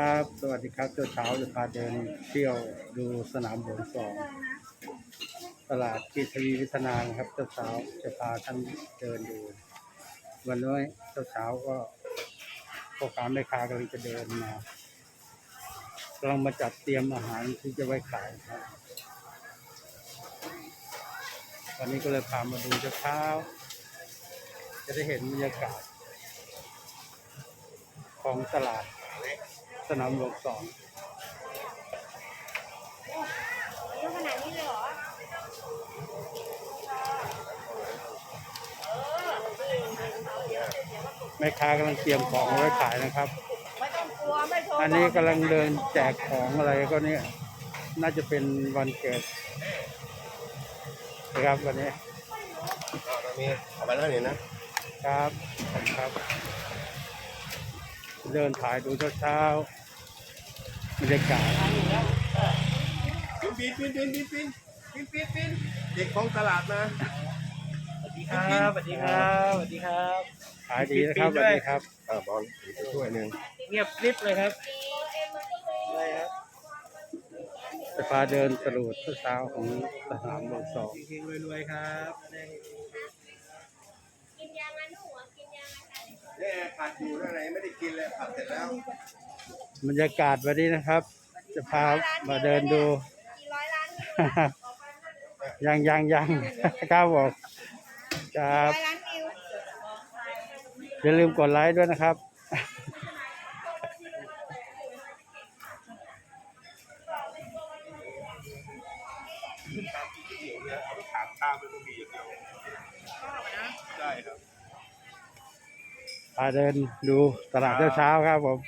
ครับ สวัสดีครับเจ้าเช้าจะพาเดินเที่ยวดูสนามหลวงสองตลาดกีทวีวิทนานะครับเจ้าเช้าจะพาท่านเดินดู วันนี้เจ้าเช้าก็พ่อค้าแม่ค้ากำลังจะเดินมากำลังมาจัดเตรียมอาหารที่จะไว้ขายครับวันนี้ก็เลยพามาดูเจ้าเช้า จะได้เห็นบรรยากาศของตลาด สนามหลวงสองเยอะขนาดนี้เลยเหรอแม่ค้ากำลังเตรียมของไว้ขายนะครับ ไม่ต้องกลัวไม่โทรอันนี้กำลังเดินแจกของอะไรก็เนี่ย น่าจะเป็นวันเกิดนะครับวันนี้เอาเรามีเอาไปแล้วเนี่ยนะครับขอบคุณครับ เดินถ่ายดูเช้าๆบรรยากาศปินปินปินปินปินปินปินปินปินเด็กของตลาดมาสวัสดีครับสวัสดีครับสวัสดีครับขายดีนะครับสวัสดีครับอ่าบอลอีกถ้วยหนึ่งเงียบกริบเลยครับอะไรครับจะพาเดินตรูดเช้าๆของสนามหลวงสองเฮงๆรวยๆครับ นเนี่ยผัดอยู่ข้างในไม่ได้กินเลยผัดเสร็จแล้วบรรยากาศวันนี้นะครับ จะพามาเดินดู กี่ร้อยล้านวิวยังยังยังครับผมครับร้อยล้านวิวอย่าลืมกดไลค์ด้วยนะครับเอาไปถามข้าวเป็นบะหมี่อย่างเดียวใช่ครับ พาเดินดูตลาดเช้าๆครับผม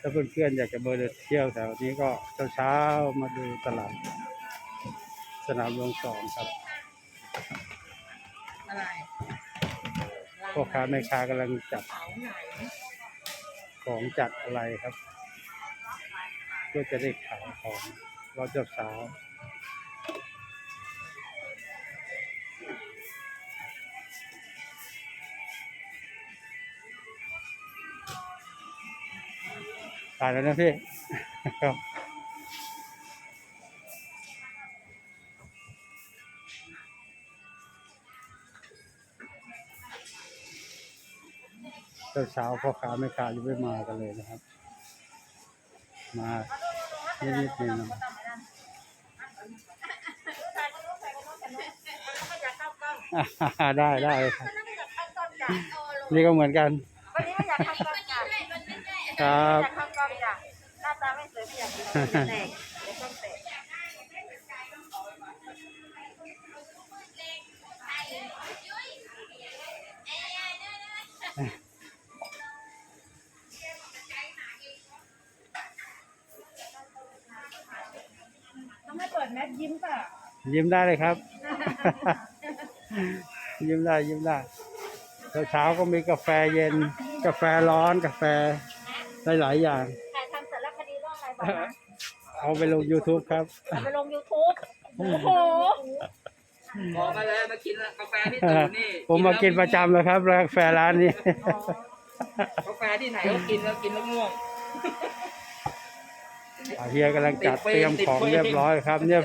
ถ้าเพื่อนๆอยากจะมาเดินเที่ยวแถวนี้ก็เช้าๆมาดูตลาด สนามหลวงสองครับอะไรพ่อค้าแม่ค้ากำลังจัดเสาไหนของจัดอะไรครับเพื่อจะได้ขายของเราเจ้าสาว ถ่ายแล้วนะพี่ครับเจ้าเช้าพ่อค้าแม่ค้ายังไม่มากันเลยนะครับ มานิดๆหนึงๆได้ได้ครับนี่ก็เหมือนกันวันนี้ไม่อยากทำกล้องจ้ะครับ ตกเดี๋ยวต้องแตกต้องให้เปิดแมสยิ้มป่ะ ยิ้มได้เลยครับ ยิ้มได้ยิ้มได้เช้าเช้าๆก็มีกาแฟเย็น กาแฟร้อนกาแฟหลายๆอย่างถ่ายทำสารคดีเรื่องอะไรบ้าง เอาไปลง YouTube ครับ เอาไปลง YouTube โอ้โห บอกมาเลยมากินกาแฟที่ตู่นี่ผมมากินประจำเลยครับร้านกาแฟร้านนี้ กาแฟที่ไหนก็กินแล้วกินแล้วง่วงอ่าเฮียกำลังจัดติดเฟรมเตรียมของติดเฟรมเรียบร้อยครับ เนี่ย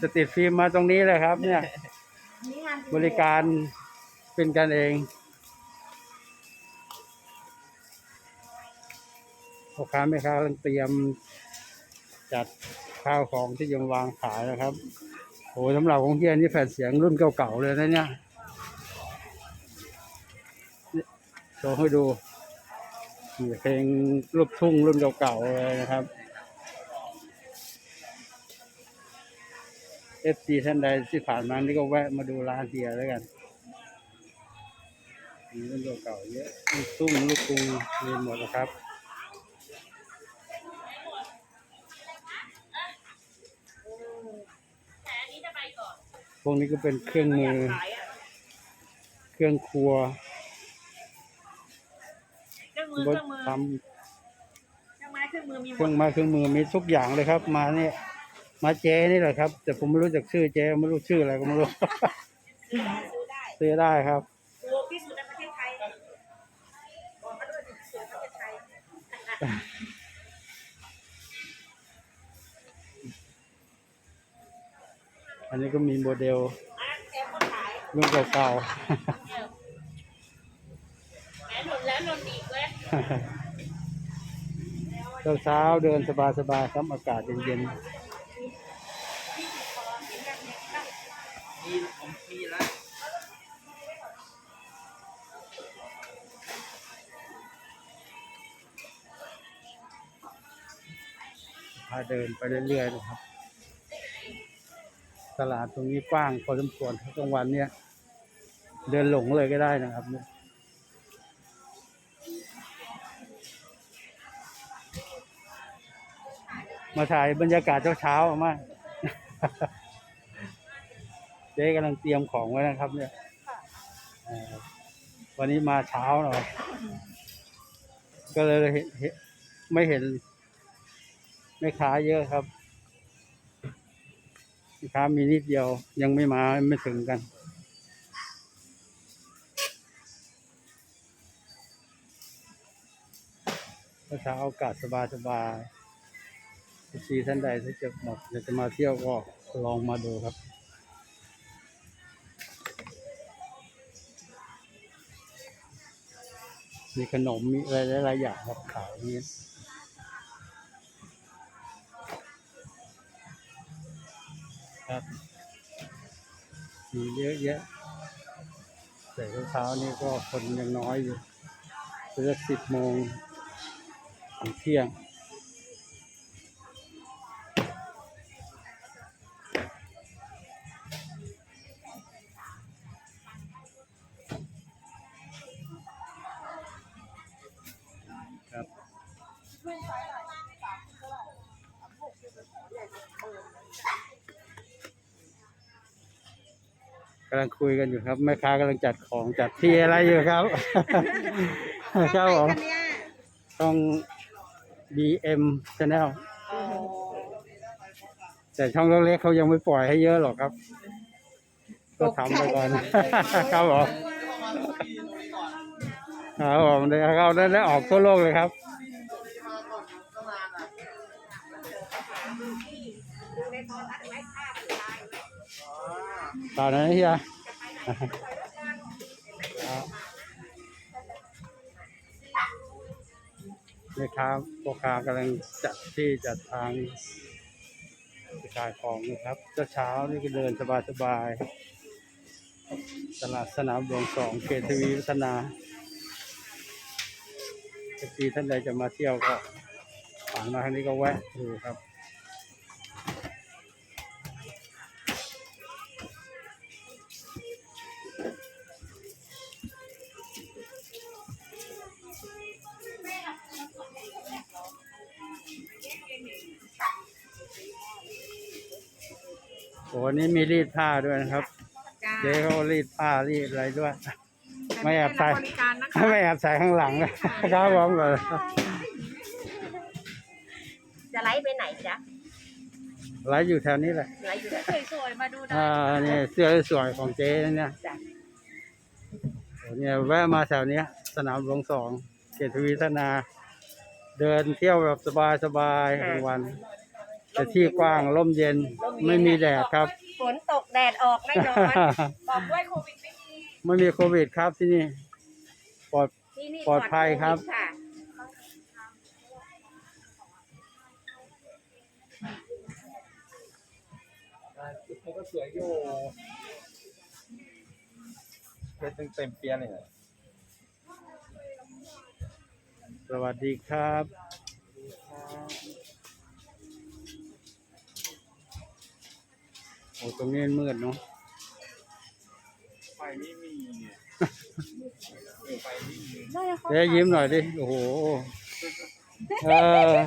จะติดฟิล์มมาตรงนี้เลยครับ เนี่ยนี่งานบริการเป็นกันเองพ่อค้าแม่ค้ากำลังเตรียม จัดข้าวของที่ยังวางขายนะครับโอ้สำหรับของเฮียนี่แผ่นเสียงรุ่นเก่าๆเลยนะเนี่ยโชว์ให้ดูเพลงลูกทุ่งรุ่นเก่าๆเลยนะครับเอฟซีท่านใดที่ผ่านมานี่ก็แวะมาดูร้านเฮียแล้วกันมีรุ่นเก่าๆเยอะลูกทุ่งลูกกรุงมีหมดนะครับ พวกนี้ก็เป็นเครื่องมือขายอะเครื่องครัวเครื่องมือรเคถรื่องมือทเครื่องไม้เครื่องมือมีำหเคมรื่อดงไม้เครื่องมือมีทุกอย่างเลยครับ มาเนี่ยมาเจ๊นี่แหละครับ แต่ผมไม่รู้จักชื่อเจ๊ไม่รู้ชื่ออะไรก็ไม่รู้ ซื้อได้ซื้อได้ครับ ถูกที่สุดในประเทศไทยอัน นี้ก็มีโมเดลรุ่นเก่าแหมหนุนแล้วหนุนอีกเว้ยๆเช้าๆเดินสบายๆครับอากาศเย็นมีผมมีแล้วๆพาเดินไปเรื่อยๆนะครับ ตลาดตรงนี้กว้างพอสมควรครับกลางวันเนี่ย เดินหลงเลยก็ได้นะครับเนี่ยมาถ่ายบรรยากาศเช้าๆมากเจ๊กำลังเตรียมของไว้นะครับ เนี่ยวันนี้มาเช้าหน่อย ก็เลยเห็นเห็นไม่เห็นไม่ค้าเยอะครับ ลูกค้ามีนิดเดียวยังไม่มาไม่ถึงกัน เช้าอากาศสบายสบายๆทีท่านใดที่จะหมดอยาจะมาเที่ยวก็ลองมาดูครับมีขนมมีอะไรหลายๆอย่างครับขายนี้ ครับมีเยอะแยะแต่เช้าๆนี่ก็คนยังน้อยอยู่เพื่อสิบโมงถึงเที่ยง กำลังคุยกันอยู่ครับแม่ค้ากำลังจัดของจัดที่อะไรอยู่ครับ ครับผมต้อง BM Channel แต่ช่องเล็กๆเขายังไม่ปล่อยให้เยอะหรอกครับ ก็ทำไปก่อน ครับผมครับผมเดี๋ยวเขาได้ได้ออกทั่วโลกเลยครับ ตอนนั้เฮียครับแม่ค้าพ่อค้ากำลังจัดที่จัดทางขายของนะครับเช้านี่ก็เดินสบายๆตลาดสนามหลวงสองเขตทวีวัฒนาถ้าทีท่านใดจะมาเที่ยวก็ผ่านมาทางนี้ก็แวะดูครับ วันนี้มีรีดผ้าด้วยนะครับ จ้าเจ๊เขารีดผ้ารีดอะไรด้วย ไม่แอบใส่บริการนะคะไม่แอบใส่ข้างหลังนะครับผมก่อนจะไลฟ์ไปไหนจ๊ะไลฟ์อยู่แถวนี้แหละไลฟ์อยู่สวยๆมาดูได้อ่านี่เสื้อสวยของเจ๊นะเนี่ยจ้ะโอ้เนี่ยแวะมาแถวเนี้ย สนามหลวงสองเขตทวีธนา เดินเที่ยวแบบสบายๆกลางวัน แต่ที่กว้างร่มเย็นไม่มีแดดครับ ฝนตกแดดออกไม่ร้อนบอกด้วยโควิดไม่มีไม่มีโควิดครับที่นี่ปลอด ที่นี่ปลอดภัยครับโวิดค่ะมันก็สวยอยู่เป็นเต็มเปียเลย สวัสดีครับ โอ้ตรงนี้มืดเนาะไฟไม่มีเนี่ยเออไฟไม่มีเดี๋ยวยิ้มหน่อยดิ โอ้โห เออ